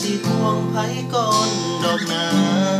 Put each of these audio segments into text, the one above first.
สิพวงไผก่อนดอกนา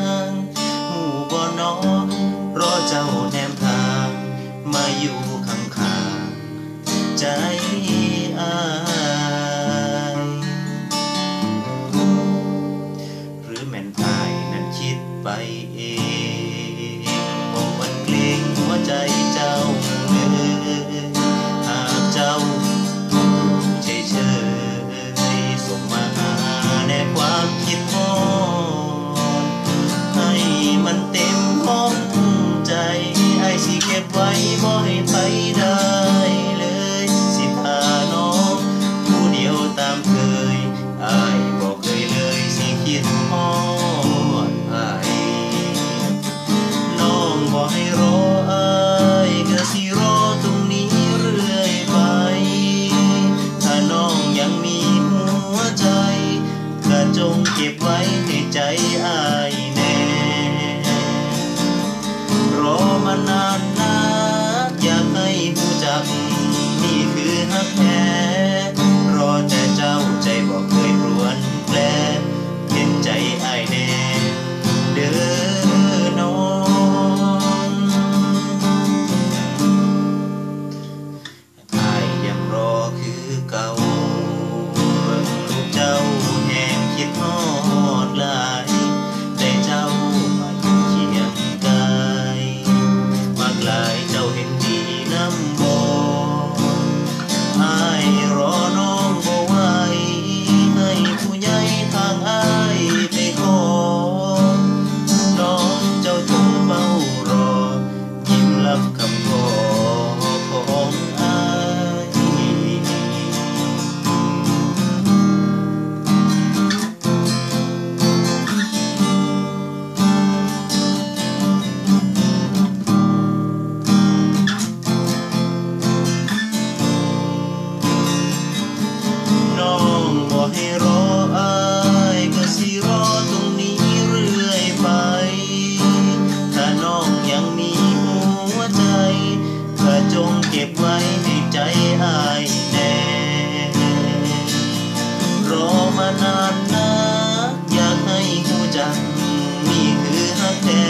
แท้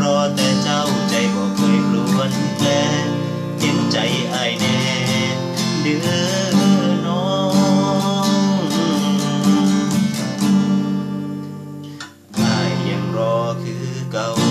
รอแต่เจ้าใจบ่เคยรวนแปลเห็นใจไอแน่เดือน้องไอ้ยังรอคือเก่า